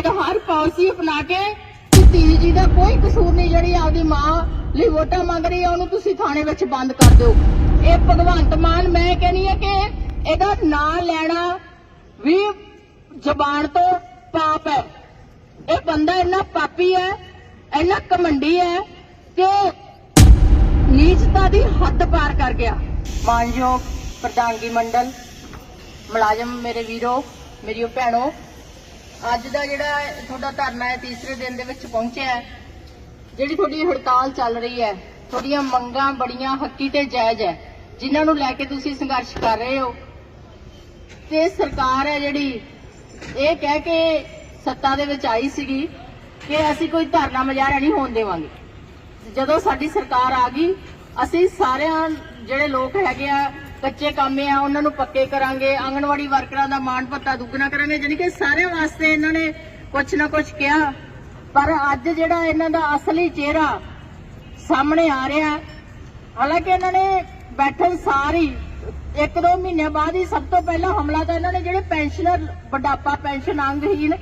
ਹਰ policy ਅਪਣਾ ਕੇ ਧੀ ਜੀ ਦਾ ਕੋਈ ਕਸੂਰ ਨਹੀਂ, ਜਿਹੜੀ ਆਪਦੀ ਮਾਂ ਲਈ ਵੋਟਾਂ ਮੰਗ ਰਹੀ ਆ, ਉਹਨੂੰ ਤੁਸੀਂ ਥਾਣੇ ਵਿੱਚ ਬੰਦ ਕਰ ਦਿਓ। ਇਹ ਭਗਵੰਤ ਮਾਨ, ਮੈਂ ਕਹਿੰਨੀ ਆ ਕਿ ਇਹਦਾ ਨਾਂ ਲੈਣਾ ਵੀ ਜ਼ਬਾਨ ਤੋਂ ਪਾਪ ਹੈ। ਇਹ ਬੰਦਾ ਇੰਨਾ ਪਾਪੀ ਹੈ, ਇੰਨਾ ਕਮੰਡੀ ਹੈ ਕਿ ਨੀਚਤਾ ਦੀ ਹੱਦ ਪਾਰ ਕਰ ਗਿਆ। ਮਾਨਯੋਗ ਪ੍ਰਧਾਨਗੀ ਮੰਡਲ, ਮੁਲਾਜ਼ਮ ਮੇਰੇ ਵੀਰੋ, ਮੇਰੀਓ ਭੈਣੋ ਅੱਜ ਦਾ ਜਿਹੜਾ ਤੁਹਾਡਾ ਧਰਨਾ ਹੈ, ਤੀਸਰੇ ਦਿਨ ਦੇ ਵਿੱਚ ਪਹੁੰਚਿਆ ਹੈ, ਜਿਹੜੀ ਤੁਹਾਡੀ ਹੜਤਾਲ ਚੱਲ ਰਹੀ ਹੈ, ਤੁਹਾਡੀਆਂ ਮੰਗਾਂ ਬੜੀਆਂ ਹੱਕੀ ਤੇ ਜਾਇਜ਼ ਹੈ, ਜਿਨ੍ਹਾਂ ਨੂੰ ਲੈ ਕੇ ਤੁਸੀਂ ਸੰਘਰਸ਼ ਕਰ ਰਹੇ ਹੋ। ਤੇ ਸਰਕਾਰ ਹੈ ਜਿਹੜੀ, ਇਹ ਕਹਿ ਕੇ ਸੱਤਾ ਦੇ ਵਿੱਚ ਆਈ ਸੀਗੀ ਕਿ ਅਸੀਂ ਕੋਈ ਧਰਨਾ ਮੁਜ਼ਾਹਰਾ ਨਹੀਂ ਹੋਣ ਦੇਵਾਂਗੇ। ਜਦੋਂ ਸਾਡੀ ਸਰਕਾਰ ਆ ਗਈ, ਅਸੀਂ ਸਾਰਿਆਂ ਜਿਹੜੇ ਲੋਕ ਹੈਗੇ ਆ ਕੱਚੇ ਕਾਮੇ ਆ, ਉਹਨਾਂ ਨੂੰ ਪੱਕੇ ਕਰਾਂਗੇ, ਆਂਗਣਵਾੜੀ ਵਰਕਰਾਂ ਦਾ ਮਾਣ ਭੱਤਾ ਦੁੱਗਣਾ ਕਰਾਂਗੇ, ਜਾਣੀ ਕਿ ਸਾਰਿਆਂ ਵਾਸਤੇ ਇਹਨਾਂ ਨੇ ਕੁਝ ਨਾ ਕੁਝ ਕਿਹਾ। ਪਰ ਅੱਜ ਜਿਹੜਾ ਇਹਨਾਂ ਦਾ ਅਸਲੀ ਚਿਹਰਾ ਸਾਹਮਣੇ ਆ ਰਿਹਾ ਹਾਲਾਂਕਿ ਇਹਨਾਂ ਨੇ ਬੈਠਣ ਸਾਰੀ ਇੱਕ ਦੋ ਮਹੀਨਿਆਂ ਬਾਅਦ ਹੀ ਸਭ ਤੋਂ ਪਹਿਲਾਂ ਹਮਲਾ ਤਾਂ ਇਹਨਾਂ ਨੇ ਜਿਹੜੇ ਪੈਨਸ਼ਨਰ, ਬੁਢਾਪਾ ਪੈਨਸ਼ਨ ਅੰਗਹੀਨ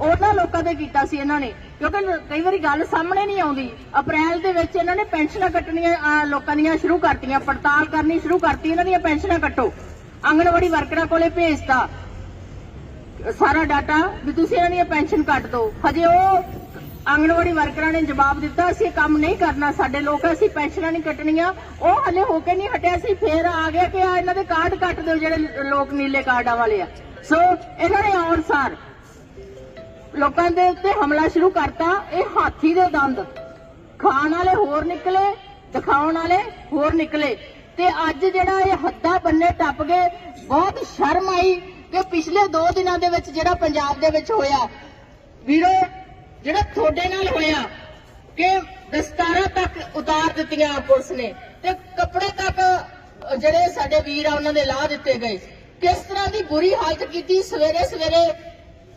ਉਹਨਾਂ ਲੋਕਾਂ ਤੇ ਕੀਤਾ ਸੀ ਇਹਨਾਂ ਨੇ। ਕਿਉਂਕਿ ਕਈ ਵਾਰੀ ਗੱਲ ਸਾਹਮਣੇ ਨਹੀਂ ਆਉਂਦੀ। ਅਪ੍ਰੈਲ ਦੇ ਵਿੱਚ ਇਹਨਾਂ ਨੇ ਪੈਨਸ਼ਨਾਂ ਕੱਟਣੀਆਂ ਲੋਕਾਂ ਦੀਆਂ ਸ਼ੁਰੂ ਕਰਤੀਆਂ, ਪੜਤਾਲ ਕਰਨੀ ਸ਼ੁਰੂ ਕਰਤੀ, ਇਹਨਾਂ ਦੀਆਂ ਪੈਨਸ਼ਨਾਂ ਕੱਟੋ। ਆਂਗਣਵਾੜੀ ਵਰਕਰਾਂ ਕੋਲੇ ਭੇਜਤਾ। ਸਾਰਾ ਡਾਟਾ ਵੀ ਤੁਸੀਂ ਇਹਨਾਂ ਦੀਆਂ ਪੈਨਸ਼ਨ ਕੱਟ ਦਿਓ ਹਜੇ ਉਹ ਆਂਗਣਵਾੜੀ ਵਰਕਰਾਂ ਨੇ ਜਵਾਬ ਦਿੱਤਾ, ਅਸੀਂ ਇਹ ਕੰਮ ਨਹੀਂ ਕਰਨਾ, ਸਾਡੇ ਲੋਕ ਅਸੀਂ ਪੈਨਸ਼ਨਾਂ ਨਹੀਂ ਕੱਟਣੀਆਂ। ਉਹ ਹਲੇ ਹੋ ਕੇ ਨਹੀਂ ਹਟਿਆ ਸੀ ਫੇਰ ਆ ਗਿਆ ਕਿ ਆ ਇਹਨਾਂ ਦੇ ਕਾਰਡ ਕੱਟ ਦਿਓ, ਜਿਹੜੇ ਲੋਕ ਨੀਲੇ ਕਾਰਡਾਂ ਵਾਲੇ ਆ। ਸੋ, ਇਹਨਾਂ ਨੇ ਆਉਣ ਸਾਰ। ਲੋਕਾਂ ਦੇ ਉੱਤੇ ਹਮਲਾ ਸ਼ੁਰੂ ਕਰਤਾ, ਇਹ ਹਾਥੀ ਦੇ ਦੰਦ। ਖਾਣ ਵਾਲੇ ਹੋਰ ਨਿਕਲੇ, ਦਿਖਾਉਣ ਵਾਲੇ ਹੋਰ ਨਿਕਲੇ। ਤੇ ਅੱਜ ਜਿਹੜਾ ਇਹ ਹੱਦਾਂ ਬੰਨੇ ਟੱਪ ਗਏ, ਬਹੁਤ ਸ਼ਰਮ ਆਈ ਕਿ ਪਿਛਲੇ 2 ਦਿਨਾਂ ਦੇ ਵਿੱਚ ਜਿਹੜਾ ਪੰਜਾਬ ਦੇ ਵਿੱਚ ਹੋਇਆ, ਵੀਰੋ, ਜਿਹੜਾ ਤੁਹਾਡੇ ਨਾਲ ਹੋਇਆ ਕਿ ਦਸਤਾਰਾਂ ਤੱਕ ਉਤਾਰ ਦਿੱਤੀਆਂ ਪੁਲਿਸ ਨੇ ਤੇ ਕੱਪੜੇ ਤੱਕ ਜਿਹੜੇ ਸਾਡੇ ਵੀਰ ਆ, ਉਹਨਾਂ ਦੇ ਲਾਹ ਦਿੱਤੇ ਗਏ। ਕਿਸ ਤਰ੍ਹਾਂ ਦੀ ਬੁਰੀ ਹਾਲਤ ਕੀਤੀ ਸਵੇਰੇ ਸਵੇਰੇ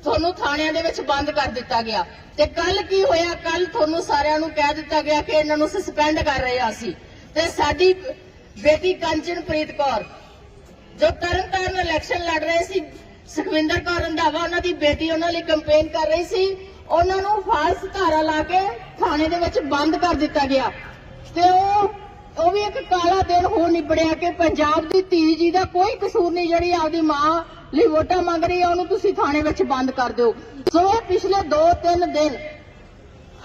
ਤੁਹਾਨੂੰ ਥਾਣਿਆਂ ਦੇ ਵਿੱਚ ਬੰਦ ਕਰ ਦਿੱਤਾ ਗਿਆ। ਤੇ ਕੱਲ ਕੀ ਹੋਇਆ? ਕੱਲ ਤੁਹਾਨੂੰ ਸਾਰਿਆਂ ਨੂੰ ਕਹਿ ਦਿੱਤਾ ਗਿਆ ਕਿ ਇਹਨਾਂ ਨੂੰ ਸਸਪੈਂਡ ਕਰ ਰਹੇ ਆ ਅਸੀਂ। ਤੇ ਸਾਡੀ ਬੇਟੀ ਕੰਚਨਪ੍ਰੀਤ ਕੌਰ, ਜੋ ਤਰਨਤਾਰਨ ਇਲੈਕਸ਼ਨ ਲੜ ਰਹੇ ਸੀ, ਸੁਖਵਿੰਦਰ ਕੌਰ ਰੰਧਾਵਾ ਉਹਨਾਂ ਦੀ ਬੇਟੀ ਉਹਨਾਂ ਲਈ ਕੰਪੇਨ ਕਰ ਰਹੀ ਸੀ, ਉਹਨਾਂ ਨੂੰ ਫਾਲਸ ਧਾਰਾ ਲਾ ਕੇ ਥਾਣੇ ਦੇ ਵਿੱਚ ਬੰਦ ਕਰ ਦਿੱਤਾ ਗਿਆ। ਤੇ ਉਹ ਉਹ ਵੀ ਇੱਕ ਕਾਲਾ ਦਿਨ ਹੋ ਨਿਬੜਿਆ ਕਿ ਪੰਜਾਬ ਦੀ ਧੀ ਜੀ ਦਾ ਕੋਈ ਕਸੂਰ ਨਹੀਂ, ਜਿਹੜੀ ਆਪਦੀ ਮਾਂ ਲਈ ਵੋਟਾਂ ਮੰਗ ਰਹੀ ਹੈ ਉਹਨੂੰ ਤੁਸੀਂ ਥਾਣੇ ਵਿੱਚ ਬੰਦ ਕਰ ਦਿਓ। ਸੋ ਇਹ ਪਿਛਲੇ 2-3 ਦਿਨ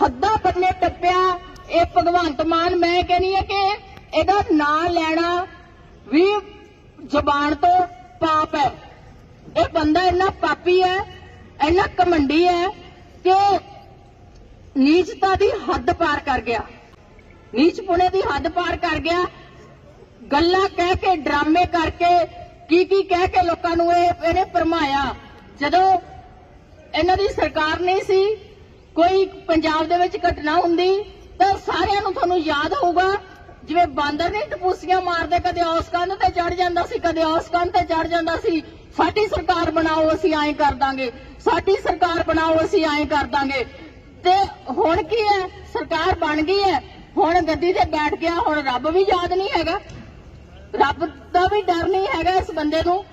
ਹੱਦਾਂ ਬੰਨੇ ਟੱਪਿਆ ਇਹ ਭਗਵੰਤ ਮਾਨ, ਮੈਂ ਕਹਿੰਨੀ ਆ ਕਿ ਇਹਦਾ ਨਾਂ ਲੈਣਾ ਵੀ ਜ਼ਬਾਨ ਤੋਂ ਪਾਪ ਹੈ। ਇਹ ਬੰਦਾ ਇੰਨਾ ਪਾਪੀ ਹੈ, ਇੰਨਾ ਕਮੰਡੀ ਹੈ ਕਿ ਨੀਚਤਾ ਦੀ ਹੱਦ ਪਾਰ ਕਰ ਗਿਆ। ਨੀਚ ਪੁਣੇ ਦੀ ਹੱਦ ਪਾਰ ਕਰ ਗਿਆ। ਗੱਲਾਂ ਕਹਿ ਕੇ, ਡਰਾਮੇ ਕਰਕੇ, ਕੀ ਕੀ ਕਹਿ ਕੇ ਲੋਕਾਂ ਨੂੰ ਇਹ ਇਹਨੇ ਭਰਮਾਇਆ। ਜਦੋਂ ਇਹਨਾਂ ਦੀ ਸਰਕਾਰ ਨਹੀਂ ਸੀ, ਕੋਈ ਪੰਜਾਬ ਦੇ ਵਿੱਚ ਘਟਨਾ ਹੁੰਦੀ, ਤਾਂ ਸਾਰਿਆਂ ਨੂੰ ਤੁਹਾਨੂੰ ਯਾਦ ਹੋਊਗਾ, ਜਿਵੇਂ ਬਾਂਦਰ ਨੇ ਟਪੂਸੀਆਂ ਮਾਰਦੇ, ਕਦੇ ਉਸ ਕੰਧ ਤੇ ਚੜ ਜਾਂਦਾ ਸੀ, ਕਦੇ ਉਸ ਕੰਧ ਤੇ ਚੜ ਜਾਂਦਾ ਸੀ। ਸਾਡੀ ਸਰਕਾਰ ਬਣਾਓ, ਅਸੀਂ ਐਂ ਕਰ ਦਾਂਗੇ। ਸਾਡੀ ਸਰਕਾਰ ਬਣਾਓ, ਅਸੀਂ ਐਂ ਕਰ ਦਾਂਗੇ। ਤੇ ਹੁਣ ਕੀ ਹੈ? ਸਰਕਾਰ ਬਣ ਗਈ ਹੈ। ਹੁਣ ਗੱਦੀ ਤੇ ਬੈਠ ਗਿਆ, ਹੁਣ ਰੱਬ ਵੀ ਯਾਦ ਨਹੀਂ ਹੈਗਾ। ਰੱਬ ਦਾ ਵੀ ਡਰ ਨਹੀਂ ਹੈਗਾ ਇਸ ਬੰਦੇ ਨੂੰ।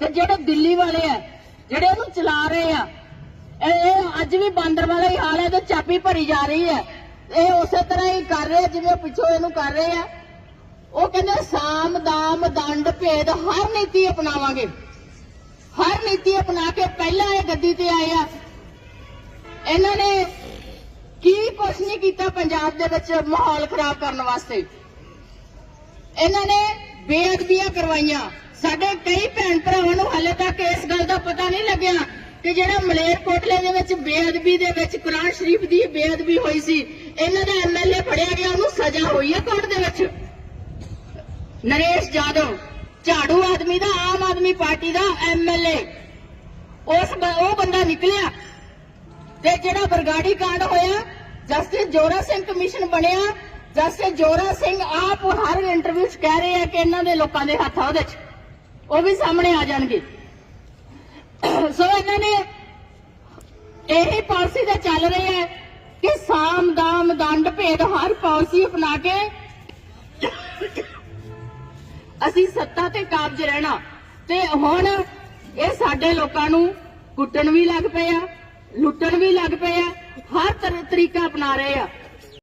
ਤੇ ਜਿਹੜੇ ਦਿੱਲੀ ਵਾਲੇ ਆ, ਜਿਹੜੇ ਇਹਨੂੰ ਚਲਾ ਰਹੇ ਆ ਇਹ ਅੱਜ ਵੀ ਬਾਂਦਰ ਵਾਲਾ ਹੀ ਹਾਲ ਹੈ, ਤੇ ਚਾਬੀ ਭਰੀ ਜਾ ਰਹੀ ਹੈ। ਇਹ ਉਸੇ ਤਰ੍ਹਾਂ ਹੀ ਕਰ ਰਹੇ, ਜਿਵੇਂ ਉਹ ਪਿੱਛੋਂ ਇਹਨੂੰ ਕਰ ਰਹੇ ਆ। ਉਹ ਕਹਿੰਦੇ, ਸਾਮ, ਦਾਮ, ਦੰਡ, ਭੇਦ, ਹਰ ਨੀਤੀ ਅਪਣਾਵਾਂਗੇ। ਹਰ ਨੀਤੀ ਅਪਣਾ ਕੇ ਪਹਿਲਾਂ ਇਹ ਗੱਦੀ ਤੇ ਆਏ ਆ। ਇਹਨਾਂ ਨੇ ਕੀ ਕੁਛ ਨਹੀਂ ਕੀਤਾ ਪੰਜਾਬ ਦੇ ਵਿੱਚ ਮਾਹੌਲ ਖਰਾਬ ਕਰਨ ਵਾਸਤੇ। ਇਹਨਾਂ ਨੇ ਬੇਅਦਬੀਆਂ ਕਰਵਾਈਆਂ। ਸਾਡੇ ਕਈ ਭੈਣ ਭਰਾਵਾਂ ਨੂੰ ਹਾਲੇ ਤੱਕ ਇਸ ਗੱਲ ਦਾ ਪਤਾ ਨਹੀਂ ਲੱਗਿਆ ਕਿ ਜਿਹੜਾ ਮਲੇਰਕੋਟਲੇ ਦੇ ਵਿੱਚ ਬੇਅਦਬੀ ਦੇ ਵਿੱਚ ਕੁਰਾਨ ਸ਼ਰੀਫ ਦੀ ਬੇਅਦਬੀ ਹੋਈ ਸੀ, ਇਹਨਾਂ ਦਾ ਐਮਐਲਏ ਫੜਿਆ ਗਿਆ, ਉਹਨੂੰ ਸਜ਼ਾ ਹੋਈ ਹੈ ਕੋਰਟ ਦੇ ਵਿੱਚ। ਨਰੇਸ਼ ਜਾਦਵ, ਝਾੜੂ ਆਦਮੀ ਦਾ, ਆਮ ਆਦਮੀ ਪਾਰਟੀ ਦਾ ਐਮਐਲਏ ਉਸ ਬ- ਉਹ ਬੰਦਾ ਨਿਕਲਿਆ ਤੇ ਜਿਹੜਾ ਬਰਗਾੜੀ ਕਾਂਡ ਹੋਇਆ, ਜਸਟਿਸ ਜੋਰਾ ਸਿੰਘ ਕਮਿਸ਼ਨ ਬਣਿਆ। ਜਸਟਿਸ ਜੋਰਾ ਸਿੰਘ ਆਪ ਹਰ ਇੰਟਰਵਿਊ 'ਚ ਕਹਿ ਰਹੇ ਆ ਕਿ ਇਹਨਾਂ ਦੇ ਲੋਕਾਂ ਦੇ ਹੱਥ ਆ ਉਹਦੇ 'ਚ। ਉਹ ਵੀ ਸਾਹਮਣੇ ਆ ਜਾਣਗੇ। ਸੋ ਇਹਨਾਂ ਨੇ ਇਹੀ ਪਾਲਿਸੀ ਤੇ ਚੱਲ ਰਹੀ ਹੈ ਕਿ ਸਾਮ, ਦਾਮ, ਦੰਡ, ਭੇਦ ਹਰ ਪਾਲਿਸੀ ਅਪਣਾ ਕੇ ਅਸੀਂ ਸੱਤਾ ਤੇ ਕਾਬਜ ਰਹਿਣਾ। ਤੇ ਹੁਣ ਇਹ ਸਾਡੇ ਲੋਕਾਂ ਨੂੰ ਕੁੱਟਣ ਵੀ ਲੱਗ ਪਏ ਆ। ਲੁੱਟਣ ਵੀ ਲੱਗ ਪਏ ਆ ਹਰ ਤਰ੍ਹਾਂ ਤਰੀਕਾ ਅਪਣਾ ਰਹੇ ਆ।